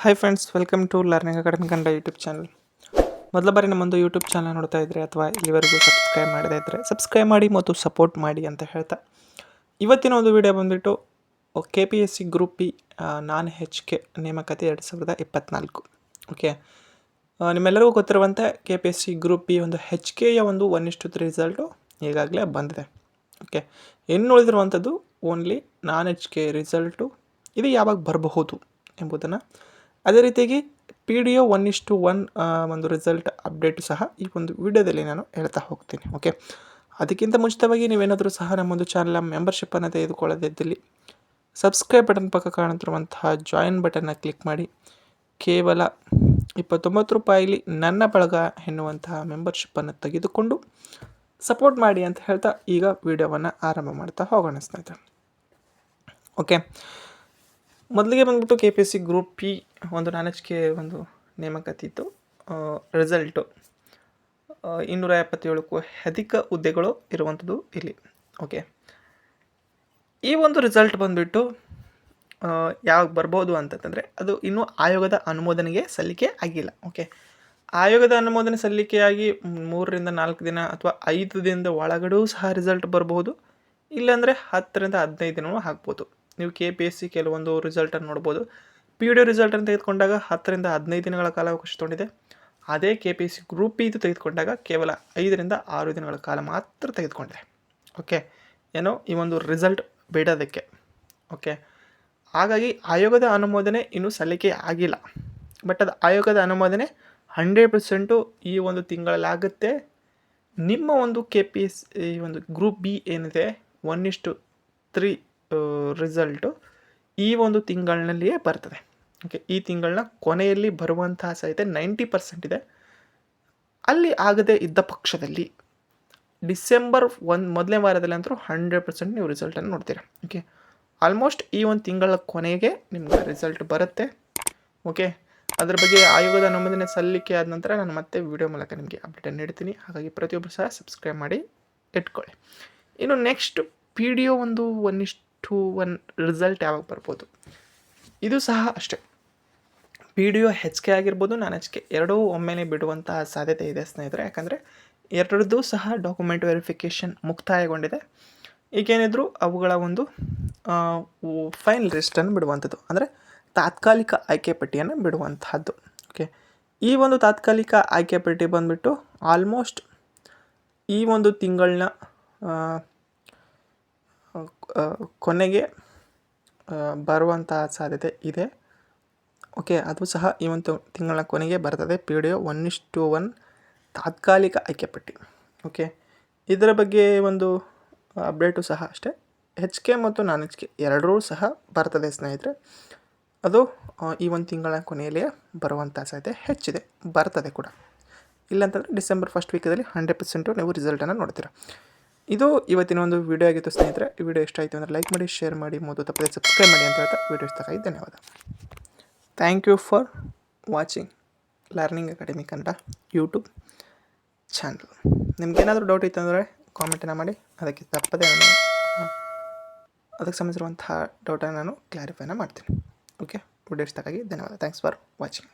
Hi friends welcome to learning academy Kannada YouTube channel ಮೊದಲ ಬಾರಿ ನಮ್ಮೊಂದು YouTube channel ನೋಡ್ತಾ ಇದ್ದರೆ ಅಥವಾ ಇಲ್ಲಿವರೆಗೂ ಸಬ್ಸ್ಕ್ರೈಬ್ ಮಾಡದೇ ಇದ್ದರೆ ಸಬ್ಸ್ಕ್ರೈಬ್ ಮಾಡಿ ಮತ್ತು ಸಪೋರ್ಟ್ ಮಾಡಿ ಅಂತ ಹೇಳ್ತಾ. ಇವತ್ತಿನ ಒಂದು ವಿಡಿಯೋ ಬಂದುಬಿಟ್ಟು K P S C group B non H K ನೇಮಕಾತಿ ಎರಡು ಸಾವಿರದ ಇಪ್ಪತ್ತ್ನಾಲ್ಕು ಓಕೆ ನಿಮ್ಮೆಲ್ಲರಿಗೂ ಗೊತ್ತಿರುವಂತೆ K P S C group B ಒಂದು ಹೆಚ್ ಕೆಯ ಒಂದು ಒನ್ ಇಷ್ಟು ತ್ರೀ ರಿಸಲ್ಟು ಈಗಾಗಲೇ ಬಂದಿದೆ. ಓಕೆ ಇನ್ನು ಉಳಿದಿರುವಂಥದ್ದು only non H K result ಇದು ಯಾವಾಗ ಬರಬಹುದು ಎಂಬುದನ್ನು ಅದೇ ರೀತಿಯಾಗಿ ಪಿ ಡಿ ಒ ಒನ್ ಇಷ್ಟು ಒನ್ ಒಂದು ರಿಸಲ್ಟ್ ಅಪ್ಡೇಟ್ ಸಹ ಈ ಒಂದು ವಿಡಿಯೋದಲ್ಲಿ ನಾನು ಹೇಳ್ತಾ ಹೋಗ್ತೀನಿ ಓಕೆ ಅದಕ್ಕಿಂತ ಮುಂಚಿತವಾಗಿ ನೀವೇನಾದರೂ ಸಹ ನಮ್ಮೊಂದು ಚಾನಲ್ನ ಮೆಂಬರ್ಶಿಪ್ಪನ್ನು ತೆಗೆದುಕೊಳ್ಳದಿದ್ದಲ್ಲಿ ಸಬ್ಸ್ಕ್ರೈಬ್ ಬಟನ್ ಪಕ್ಕ ಕಾಣುತ್ತಿರುವಂತಹ ಜಾಯಿನ್ ಬಟನ್ನ ಕ್ಲಿಕ್ ಮಾಡಿ. ಕೇವಲ ಇಪ್ಪತ್ತೊಂಬತ್ತು ರೂಪಾಯಿಲಿ ನನ್ನ ಬಳಗ ಎನ್ನುವಂತಹ ಮೆಂಬರ್ಶಿಪ್ಪನ್ನು ತೆಗೆದುಕೊಂಡು ಸಪೋರ್ಟ್ ಮಾಡಿ ಅಂತ ಹೇಳ್ತಾ ಈಗ ವಿಡಿಯೋವನ್ನು ಆರಂಭ ಮಾಡ್ತಾ ಹೋಗೋಣ ಸ್ನೇಹಿತರೆ ಓಕೆ ಮೊದಲಿಗೆ ಬಂದ್ಬಿಟ್ಟು K P S C group P ಒಂದು ನಾನಚಿಕೆ ಒಂದು ನೇಮಕಾತಿ ಇತ್ತು. ರಿಸಲ್ಟು ಇನ್ನೂರ ಎಪ್ಪತ್ತೇಳಕ್ಕೂ ಅಧಿಕ ಹುದ್ದೆಗಳು ಇರುವಂಥದ್ದು ಇಲ್ಲಿ. ಓಕೆ ಈ ಒಂದು ರಿಸಲ್ಟ್ ಬಂದುಬಿಟ್ಟು ಯಾವಾಗ ಬರ್ಬೋದು ಅಂತಂದರೆ ಅದು ಇನ್ನೂ ಆಯೋಗದ ಅನುಮೋದನೆಗೆ ಸಲ್ಲಿಕೆ ಆಗಿಲ್ಲ. ಓಕೆ ಆಯೋಗದ ಅನುಮೋದನೆ ಸಲ್ಲಿಕೆಯಾಗಿ ಮೂರರಿಂದ ನಾಲ್ಕು ದಿನ ಅಥವಾ ಐದು ದಿನದ ಒಳಗಡೆಯೂ ಸಹ ರಿಸಲ್ಟ್ ಬರಬಹುದು. ಇಲ್ಲಾಂದರೆ ಹತ್ತರಿಂದ ಹದಿನೈದು ದಿನವೂ ಆಗ್ಬೋದು. ನೀವು ಕೆ ಪಿ ಎಸ್ ಸಿ ಕೆಲವೊಂದು ರಿಸಲ್ಟನ್ನು ನೋಡ್ಬೋದು. ಪಿ ಡಿ ರಿಸಲ್ಟನ್ನು ತೆಗೆದುಕೊಂಡಾಗ ಹತ್ತರಿಂದ ಹದಿನೈದು ದಿನಗಳ ಕಾಲಾವಕಾಶ ತೊಗೊಂಡಿದೆ ಅದೇ K P S C group ಇದು ತೆಗೆದುಕೊಂಡಾಗ ಕೇವಲ ಐದರಿಂದ ಆರು ದಿನಗಳ ಕಾಲ ಮಾತ್ರ ತೆಗೆದುಕೊಂಡಿದೆ ಓಕೆ ಏನೋ ಈ ಒಂದು ರಿಸಲ್ಟ್ ಬಿಡೋದಕ್ಕೆ. ಓಕೆ ಹಾಗಾಗಿ ಆಯೋಗದ ಅನುಮೋದನೆ ಇನ್ನೂ ಸಲ್ಲಿಕೆ ಆಗಿಲ್ಲ. ಬಟ್ ಅದು ಆಯೋಗದ ಅನುಮೋದನೆ ಹಂಡ್ರೆಡ್ ಪರ್ಸೆಂಟು ಈ ಒಂದು ತಿಂಗಳಲ್ಲಾಗುತ್ತೆ. ನಿಮ್ಮ ಒಂದು ಕೆ ಪಿ ಎಸ್ ಈ ಒಂದು ಗ್ರೂಪ್ ಬಿ ಏನಿದೆ ಒನ್ ಇಷ್ಟು ತ್ರೀ ರಿಸಲ್ಟು ಈ ಒಂದು ತಿಂಗಳಿನಲ್ಲಿಯೇ ಬರ್ತದೆ. ಓಕೆ ಈ ತಿಂಗಳನ್ನ ಕೊನೆಯಲ್ಲಿ ಬರುವಂತಹ ಸಾಧ್ಯತೆ ನೈಂಟಿ ಪರ್ಸೆಂಟ್ ಇದೆ. ಅಲ್ಲಿ ಆಗದೆ ಇದ್ದ ಪಕ್ಷದಲ್ಲಿ ಡಿಸೆಂಬರ್ ಒಂದು, ಮೊದಲನೇ ವಾರದಲ್ಲಿ ಅಂತೂ ಹಂಡ್ರೆಡ್ ಪರ್ಸೆಂಟ್ ನೀವು ರಿಸಲ್ಟನ್ನು ನೋಡ್ತೀರಾ. ಓಕೆ ಆಲ್ಮೋಸ್ಟ್ ಈ ಒಂದು ತಿಂಗಳ ಕೊನೆಗೆ ನಿಮ್ಗೆ ರಿಸಲ್ಟ್ ಬರುತ್ತೆ. ಓಕೆ ಅದ್ರ ಬಗ್ಗೆ ಆಯೋಗದ ಅನುಮೋದನೆ ಸಲ್ಲಿಕೆ ಆದ ನಂತರ ನಾನು ಮತ್ತೆ ವಿಡಿಯೋ ಮೂಲಕ ನಿಮಗೆ ಅಪ್ಡೇಟನ್ನು ನೀಡ್ತೀನಿ. ಹಾಗಾಗಿ ಪ್ರತಿಯೊಬ್ಬರು ಸಹ ಸಬ್ಸ್ಕ್ರೈಬ್ ಮಾಡಿ ಇಟ್ಕೊಳ್ಳಿ. ಇನ್ನು ನೆಕ್ಸ್ಟ್ ಪಿ ಡಿ ಒಂದು ಒನ್ ಇಷ್ಟು ಒನ್ ರಿಸಲ್ಟ್ ಯಾವಾಗ ಬರ್ಬೋದು? ಇದು ಸಹ ಅಷ್ಟೇ. P D O H K ಆಗಿರ್ಬೋದು, ನಾನು ಹೆಚ್ ಕೆ ಎರಡೂ ಒಮ್ಮೆನೇ ಬಿಡುವಂತಹ ಸಾಧ್ಯತೆ ಇದೆ ಸ್ನೇಹಿತರೆ. ಯಾಕಂದರೆ ಎರಡರದ್ದು ಸಹ ಡಾಕ್ಯುಮೆಂಟ್ ವೆರಿಫಿಕೇಷನ್ ಮುಕ್ತಾಯಗೊಂಡಿದೆ. ಈಗೇನಿದ್ರು ಅವುಗಳ ಒಂದು ಫೈನಲ್ ಲಿಸ್ಟನ್ನು ಬಿಡುವಂಥದ್ದು. ಅಂದರೆ ತಾತ್ಕಾಲಿಕ ಆಯ್ಕೆ ಪಟ್ಟಿಯನ್ನು ಬಿಡುವಂತಹದ್ದು. ಓಕೆ ಈ ಒಂದು ತಾತ್ಕಾಲಿಕ ಆಯ್ಕೆ ಪಟ್ಟಿ ಬಂದುಬಿಟ್ಟು ಆಲ್ಮೋಸ್ಟ್ ಈ ಒಂದು ತಿಂಗಳನ್ನ ಕೊನೆಗೆ ಬರುವಂತಹ ಸಾಧ್ಯತೆ ಇದೆ. ಓಕೆ, ಅದು ಸಹ ಈ ಒಂದು ತಿಂಗಳ ಕೊನೆಗೆ ಬರ್ತದೆ. ಪಿ ಡಿ ಒನ್ ಇಷ್ಟು ಒನ್ ತಾತ್ಕಾಲಿಕ ಆಯ್ಕೆ ಪಟ್ಟಿ. ಓಕೆ, ಇದರ ಬಗ್ಗೆ ಒಂದು ಅಪ್ಡೇಟು ಸಹ ಅಷ್ಟೇ. ಹೆಚ್ ಕೆ ಮತ್ತು ನಾನ್ ಹೆಚ್ ಕೆ ಎರಡರೂ ಸಹ ಬರ್ತದೆ ಸ್ನೇಹಿತರೆ. ಅದು ಈ ಒಂದು ತಿಂಗಳ ಕೊನೆಯಲ್ಲಿಯೇ ಬರುವಂಥ ಸಾಧ್ಯತೆ ಹೆಚ್ಚಿದೆ. ಬರ್ತದೆ ಕೂಡ. ಇಲ್ಲಾಂತಂದರೆ ಡಿಸೆಂಬರ್ ಫಸ್ಟ್ ವೀಕಲ್ಲಿ ಹಂಡ್ರೆಡ್ ಪರ್ಸೆಂಟು ನೀವು ರಿಸಲ್ಟನ್ನು ನೋಡ್ತೀರಾ. ಇದು ಇವತ್ತಿನ ಒಂದು ವಿಡಿಯೋ ಆಗಿತ್ತು ಸ್ನೇಹಿತರೆ. ಈ ವಿಡಿಯೋ ಇಷ್ಟ ಆಯಿತು ಅಂದರೆ ಲೈಕ್ ಮಾಡಿ ಶೇರ್ ಮಾಡಿ ಮತ್ತು ತಪ್ಪದೆ ಸಬ್ಸ್ಕ್ರೈಬ್ ಮಾಡಿ ಅಂತ ಹೇಳ್ತಾ ವಿಡಿಯೋ ಇಷ್ಟ ಧನ್ಯವಾದ. Thank you for watching Learning Academy Kannada YouTube channel ನಿಮಗೇನಾದರೂ ಡೌಟ್ ಇತ್ತು ಅಂದರೆ ಕಾಮೆಂಟನ್ನು ಮಾಡಿ. ಅದಕ್ಕೆ ತಪ್ಪದೆ ನಾನು ಅದಕ್ಕೆ ಸಂಬಂಧಿಸಿರುವಂತಹ ಡೌಟನ್ನು ನಾನು ಕ್ಲಾರಿಫೈನ ಮಾಡ್ತೀನಿ. ಓಕೆ ವಿಡಿಯೋ ಇಷ್ಟಕ್ಕಾಗಿ ಧನ್ಯವಾದ. Thanks for watching